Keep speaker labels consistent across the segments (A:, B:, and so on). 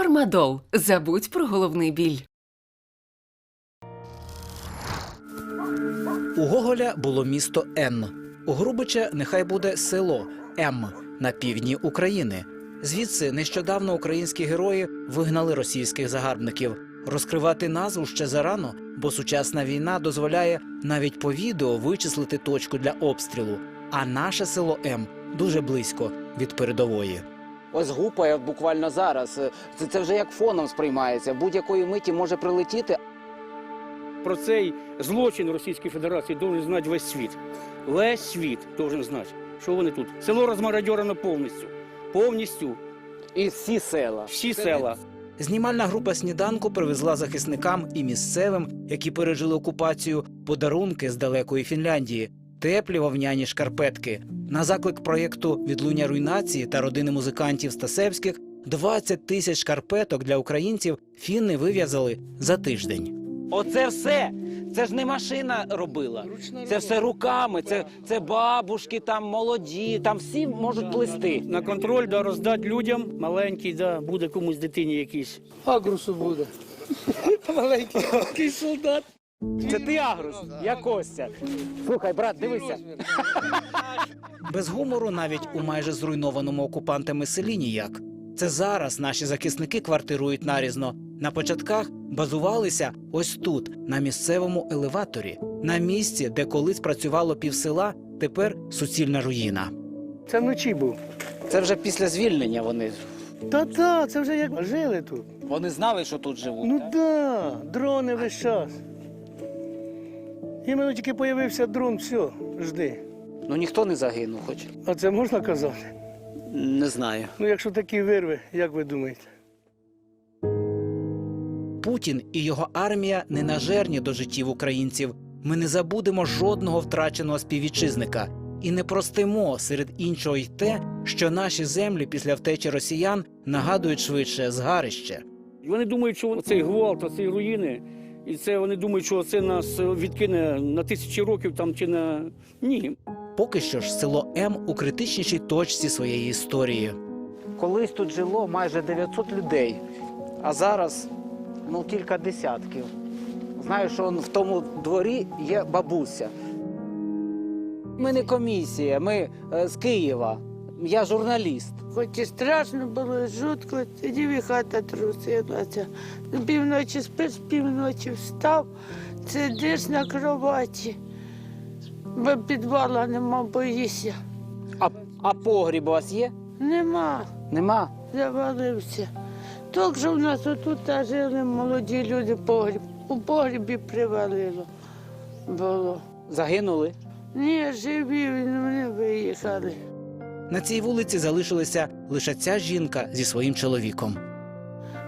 A: Фармадол. Забудь про головний біль.
B: У Гоголя було місто Н. У Грубича нехай буде село М на півдні України. Звідси нещодавно українські герої вигнали російських загарбників. Розкривати назву ще зарано, бо сучасна війна дозволяє навіть по відео вичислити точку для обстрілу. А наше село М дуже близько від передової.
C: Ось гупає буквально зараз. Це, це вже як фоном сприймається. Будь-якої миті може прилетіти.
D: Про цей злочин Російської Федерації должен знати весь світ. Весь світ должен знати, що вони тут. Село розмародьорено повністю. Повністю.
C: І всі села.
D: Всі села.
B: Знімальна група сніданку привезла захисникам і місцевим, які пережили окупацію, подарунки з далекої Фінляндії, теплі вовняні шкарпетки. На заклик проєкту Відлуння руйнації та родини музикантів Стасевських 20 тисяч шкарпеток для українців фінни вив'язали за тиждень.
C: Оце все. Це ж не машина робила. Це все руками. Це, це бабушки, там молоді, там всі можуть плести.
D: На контроль да, роздати людям маленький, да, буде комусь дитині якийсь.
E: Агрусу буде. Маленький солдат.
C: Це ти Агрус, я Костя. Слухай, брат, дивися.
B: Без гумору навіть у майже зруйнованому окупантами селі ніяк. Це зараз наші захисники квартирують нарізно. На початках базувалися ось тут, на місцевому елеваторі, на місці, де колись працювало півсела, тепер суцільна руїна.
E: Це вночі був.
C: Це вже після звільнення вони.
E: Та-та, це вже як жили тут.
C: Вони знали, що тут живуть.
E: Ну
C: так?
E: да, дрони весь час. Іменно тільки появився дрон, все, жди.
C: ну ніхто не загинув, хоч.
E: А це можна казати?
C: Не знаю.
E: Ну, якщо такі вирви, як ви думаєте?
B: Путін і його армія не нажерні до життів українців. Ми не забудемо жодного втраченого співвітчизника і не простимо серед іншого й те, що наші землі після втечі росіян нагадують швидше згарище.
D: Вони думають, що цей гвалт, оці руїни, і це вони думають, що це нас відкине на тисячі років там чи на. Ні.
B: Поки що ж село М у критичнішій точці своєї історії.
C: Колись тут жило майже 900 людей, а зараз ну кілька десятків. Знаю, що в тому дворі є бабуся. Ми не комісія, ми е, з Києва. Я журналіст.
F: Хоч і страшно було, і жутко, тоді і хата трусилася. З Півночі спиш, півночі встав, сидиш на кроваті, бо підвала нема, боїшся.
C: А, а погріб у вас є?
F: Нема,
C: Нема.
F: завалився. Так що в нас отут жили молоді люди погріб. У погрібі привалило було.
C: Загинули.
F: Ні, живі, вони виїхали.
B: На цій вулиці залишилася лише ця жінка зі своїм чоловіком.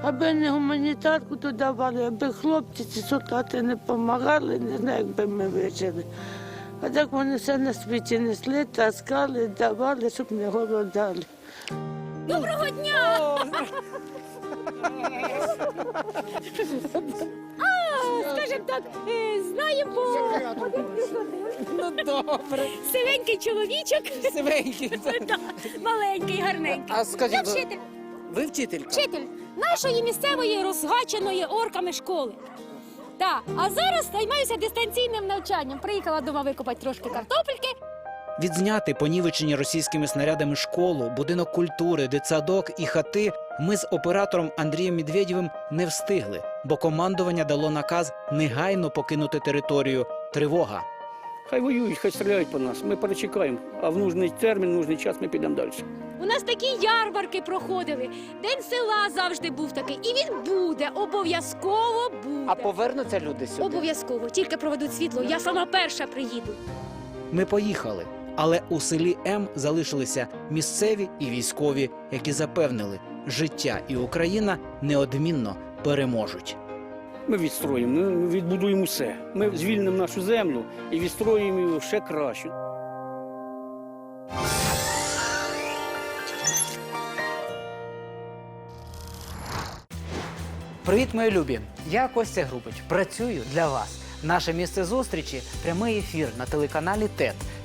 F: Аби не гуманітарку то давали, аби хлопці ці солдати не допомагали, не знаю, як би ми вижили. А так вони все на світі несли, таскали, давали, щоб не голодали.
G: скажімо так, е, знаємо.
C: Ну добре.
G: Сивенький чоловічок,
C: Сивенький.
G: Да, маленький, гарненький.
C: А
G: Я
C: скажіть, ви,
G: вчитель,
C: ви вчителька?
G: вчитель нашої місцевої розгаченої орками школи. Так, а зараз займаюся дистанційним навчанням. Приїхала дома викопати трошки картопельки.
B: Відзняти понівечені російськими снарядами школу, будинок культури, дитсадок і хати ми з оператором Андрієм Медведєвим не встигли, бо командування дало наказ негайно покинути територію. Тривога.
D: Хай воюють, хай стріляють по нас. Ми перечекаємо. А в нужний термін, в нужний час ми підемо далі.
G: У нас такі ярмарки проходили. День села завжди був такий. І він буде. Обов'язково буде.
C: А повернуться люди сюди?
G: Обов'язково. Тільки проведуть світло. Я сама перша приїду.
B: Ми поїхали. Але у селі М залишилися місцеві і військові, які запевнили, життя і Україна неодмінно переможуть.
D: Ми відстроїмо, ми відбудуємо все. Ми звільнимо нашу землю і відстроїмо її ще краще.
B: Привіт, мої любі! Я Костя Грубич. Працюю для вас. Наше місце зустрічі прямий ефір на телеканалі ТЕТ.